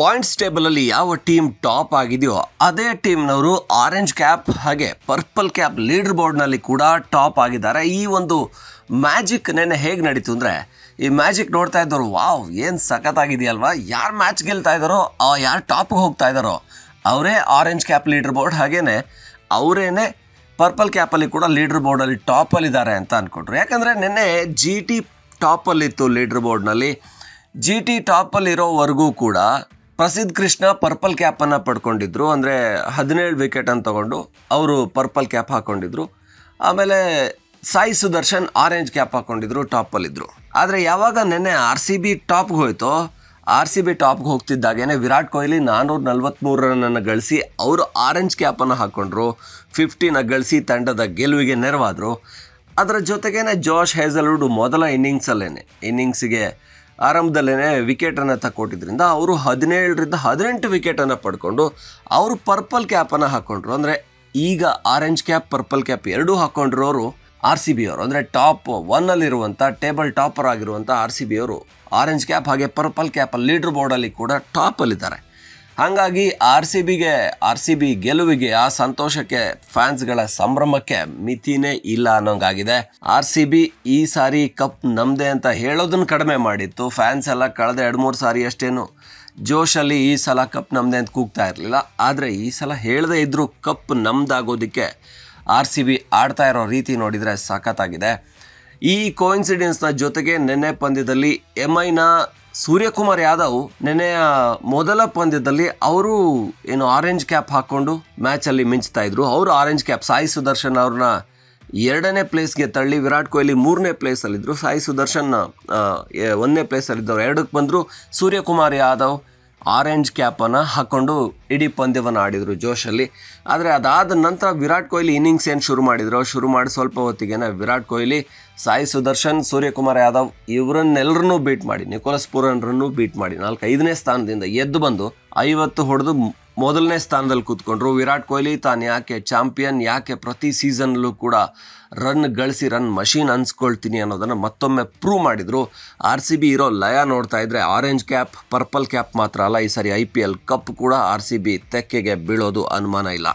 Points ಟೇಬಲಲ್ಲಿ ಯಾವ team top ಆಗಿದೆಯೋ ಅದೇ ಟೀಮ್ನವರು ಆರೆಂಜ್ ಕ್ಯಾಪ್ ಹಾಗೆ ಪರ್ಪಲ್ ಕ್ಯಾಪ್ ಲೀಡರ್ ಬೋರ್ಡ್ನಲ್ಲಿ ಕೂಡ ಟಾಪ್ ಆಗಿದ್ದಾರೆ. ಈ ಒಂದು ಮ್ಯಾಜಿಕ್ ನೆನ್ನೆ ಹೇಗೆ ನಡೀತು ಅಂದರೆ, ಈ ಮ್ಯಾಜಿಕ್ ನೋಡ್ತಾ ಇದ್ದವರು, ವಾವ್, ಏನು ಸಖತ್ತಾಗಿದೆಯಲ್ವಾ? ಯಾರು ಮ್ಯಾಚ್ ಗೆಲ್ತಾ ಇದ್ದಾರೋ ಯಾರು ಟಾಪ್ಗೆ ಹೋಗ್ತಾ ಇದ್ದಾರೋ, ಅವರೇ ಆರೆಂಜ್ ಕ್ಯಾಪ್ ಲೀಡರ್ ಬೋರ್ಡ್ ಹಾಗೇನೆ ಅವರೇನೆ ಪರ್ಪಲ್ ಕ್ಯಾಪಲ್ಲಿ ಕೂಡ ಲೀಡರ್ ಬೋರ್ಡಲ್ಲಿ ಟಾಪಲ್ಲಿದ್ದಾರೆ ಅಂತ ಅಂದ್ಕೊಂಡ್ರು ಯಾಕಂದರೆ ನಿನ್ನೆ ಜಿ ಟಿ ಟಾಪಲ್ಲಿತ್ತು ಲೀಡರ್ ಬೋರ್ಡ್ನಲ್ಲಿ ಜಿ ಟಿ ಟಾಪಲ್ಲಿರೋವರೆಗೂ ಕೂಡ ಪ್ರಸಿದ್ಧ ಕೃಷ್ಣ ಪರ್ಪಲ್ ಕ್ಯಾಪನ್ನು ಪಡ್ಕೊಂಡಿದ್ರು. ಅಂದರೆ ಹದಿನೇಳು ವಿಕೆಟನ್ನು ತಗೊಂಡು ಅವರು ಪರ್ಪಲ್ ಕ್ಯಾಪ್ ಹಾಕ್ಕೊಂಡಿದ್ರು ಆಮೇಲೆ ಸಾಯಿ ಸುದರ್ಶನ್ ಆರೆಂಜ್ ಕ್ಯಾಪ್ ಹಾಕ್ಕೊಂಡಿದ್ರು ಟಾಪಲ್ಲಿದ್ದರು ಆದರೆ ಯಾವಾಗ ನೆನ್ನೆ ಆರ್ ಸಿ ಬಿ ಟಾಪ್ಗೆ ಹೋಯ್ತೋ ಆರ್ ಸಿ ಬಿ ಟಾಪ್ಗೆ ಹೋಗ್ತಿದ್ದಾಗೇನೆ ವಿರಾಟ್ ಕೊಹ್ಲಿ ನಾನ್ನೂರ ನಲ್ವತ್ತ್ಮೂರು ರನ್ನನ್ನು ಗಳಿಸಿ ಅವರು ಆರೆಂಜ್ ಕ್ಯಾಪನ್ನು ಹಾಕ್ಕೊಂಡ್ರು ಫಿಫ್ಟಿನ ಗಳಿಸಿ ತಂಡದ ಗೆಲುವಿಗೆ ನೆರವಾದರು. ಅದರ ಜೊತೆಗೇನೆ ಜೋಶ್ ಹೇಸಲ್ವುಡ್ ಮೊದಲ ಇನ್ನಿಂಗ್ಸಲ್ಲೇ ಇನ್ನಿಂಗ್ಸಿಗೆ ಆರಂಭದಲ್ಲೇ ವಿಕೆಟನ್ನು ತಕ್ಕೊಟ್ಟಿದ್ರಿಂದ ಅವರು ಹದಿನೇಳರಿಂದ ಹದಿನೆಂಟು ವಿಕೆಟನ್ನು ಪಡ್ಕೊಂಡು ಅವರು ಪರ್ಪಲ್ ಕ್ಯಾಪನ್ನು ಹಾಕ್ಕೊಂಡ್ರು ಅಂದರೆ ಈಗ ಆರೆಂಜ್ ಕ್ಯಾಪ್ ಪರ್ಪಲ್ ಕ್ಯಾಪ್ ಎರಡೂ ಹಾಕ್ಕೊಂಡಿರೋರು ಆರ್ ಸಿ ಬಿ ಅವರು. ಅಂದರೆ ಟಾಪ್ ಒನ್ನಲ್ಲಿರುವಂಥ ಟೇಬಲ್ ಟಾಪರ್ ಆಗಿರುವಂಥ ಆರ್ ಸಿ ಬಿ ಅವರು. ಆರೆಂಜ್ ಕ್ಯಾಪ್ ಹಾಗೆ ಪರ್ಪಲ್ ಕ್ಯಾಪಲ್ಲಿ ಲೀಡರ್ ಬೋರ್ಡಲ್ಲಿ ಕೂಡ ಟಾಪಲ್ಲಿದ್ದಾರೆ ಹಾಗಾಗಿ ಆರ್ ಸಿ ಬಿಗೆ ಆರ್ ಸಿ ಬಿ ಗೆಲುವಿಗೆ, ಆ ಸಂತೋಷಕ್ಕೆ ಫ್ಯಾನ್ಸ್ಗಳ ಸಂಭ್ರಮಕ್ಕೆ ಮಿತಿನೇ ಇಲ್ಲ ಅನ್ನೋಂಗಾಗಿದೆ. ಆರ್ ಸಿ ಬಿ ಈ ಸಾರಿ ಕಪ್ ನಮ್ದೆ ಅಂತ ಹೇಳೋದನ್ನ ಕಡಿಮೆ ಮಾಡಿತ್ತು. ಫ್ಯಾನ್ಸ್ ಎಲ್ಲ ಕಳೆದ ಎರಡು ಮೂರು ಸಾರಿ ಅಷ್ಟೇನು ಜೋಶಲ್ಲಿ ಈ ಸಲ ಕಪ್ ನಮ್ದೆ ಅಂತ ಕೂಗ್ತಾ ಇರಲಿಲ್ಲ. ಆದರೆ ಈ ಸಲ ಹೇಳದೇ ಇದ್ದರೂ ಕಪ್ ನಮ್ದಾಗೋದಕ್ಕೆ ಆರ್ ಸಿ ಬಿ ಆಡ್ತಾ ಇರೋ ರೀತಿ ನೋಡಿದರೆ ಸಖತ್ತಾಗಿದೆ. ಈ ಕೋಇನ್ಸಿಡೆನ್ಸ್ನ ಜೊತೆಗೆ ನಿನ್ನೆ ಪಂದ್ಯದಲ್ಲಿ ಎಂ ಐನ ಸೂರ್ಯಕುಮಾರ್ ಯಾದವ್ ನೆನೆಯ ಮೊದಲ ಪಂದ್ಯದಲ್ಲಿ ಅವರು ಏನು ಆರೆಂಜ್ ಕ್ಯಾಪ್ ಹಾಕ್ಕೊಂಡು ಮ್ಯಾಚಲ್ಲಿ ಮಿಂಚ್ತಾ ಇದ್ರು. ಅವರು ಆರೆಂಜ್ ಕ್ಯಾಪ್ ಸಾಯಿ ಸುದರ್ಶನ್ ಅವ್ರನ್ನ ಎರಡನೇ ಪ್ಲೇಸ್ಗೆ ತಳ್ಳಿ, ವಿರಾಟ್ ಕೊಹ್ಲಿ ಮೂರನೇ ಪ್ಲೇಸಲ್ಲಿದ್ದರು ಸಾಯಿ ಸುದರ್ಶನ್ ಒಂದನೇ ಪ್ಲೇಸಲ್ಲಿದ್ದವರು ಎರಡಕ್ಕೆ ಬಂದರು ಸೂರ್ಯಕುಮಾರ್ ಯಾದವ್. ಆರೆಂಜ್ ಕ್ಯಾಪನ್ನು ಹಾಕ್ಕೊಂಡು ಇಡೀ ಪಂದ್ಯವನ್ನು ಆಡಿದರು ಜೋಶಲ್ಲಿ. ಆದರೆ ಅದಾದ ನಂತರ ವಿರಾಟ್ ಕೊಹ್ಲಿ ಇನ್ನಿಂಗ್ಸ್ ಏನು ಶುರು ಮಾಡಿದ್ರು, ಶುರು ಮಾಡಿ ಸ್ವಲ್ಪ ಹೊತ್ತಿಗೆನೇ ವಿರಾಟ್ ಕೊಹ್ಲಿ, ಸಾಯಿ ಸುದರ್ಶನ್, ಸೂರ್ಯಕುಮಾರ್ ಯಾದವ್ ಇವರನ್ನೆಲ್ಲರನ್ನೂ ಬೀಟ್ ಮಾಡಿ, ನಿಕೋಲಸ್ ಪೂರನ್ರನ್ನು ಬೀಟ್ ಮಾಡಿ ನಾಲ್ಕು ಐದನೇ ಸ್ಥಾನದಿಂದ ಎದ್ದು ಬಂದು ಐವತ್ತು ಹೊಡೆದು ಮೊದಲನೇ ಸ್ಥಾನದಲ್ಲಿ ಕೂತ್ಕೊಂಡ್ರು. ವಿರಾಟ್ ಕೊಹ್ಲಿ ತಾನು ಯಾಕೆ ಚಾಂಪಿಯನ್, ಯಾಕೆ ಪ್ರತಿ ಸೀಸನ್ಲೂ ಕೂಡ ರನ್ ಗಳಿಸಿ, ರನ್ ಮಷೀನ್ ಅನ್ಸ್ಕೊಳ್ತೀನಿ ಅನ್ನೋದನ್ನು ಮತ್ತೊಮ್ಮೆ ಪ್ರೂವ್ ಮಾಡಿದರು. ಆರ್ ಸಿ ಬಿ ಇರೋ ಲಯ ನೋಡ್ತಾ ಇದ್ರೆ ಆರೆಂಜ್ ಕ್ಯಾಪ್, ಪರ್ಪಲ್ ಕ್ಯಾಪ್ ಮಾತ್ರ ಅಲ್ಲ, ಈ ಸಾರಿ ಐ ಪಿ ಎಲ್ ಕಪ್ ಕೂಡ ಆರ್ ಸಿ ಬಿ ತೆಕ್ಕೆಗೆ ಬೀಳೋದು ಅನುಮಾನ ಇಲ್ಲ.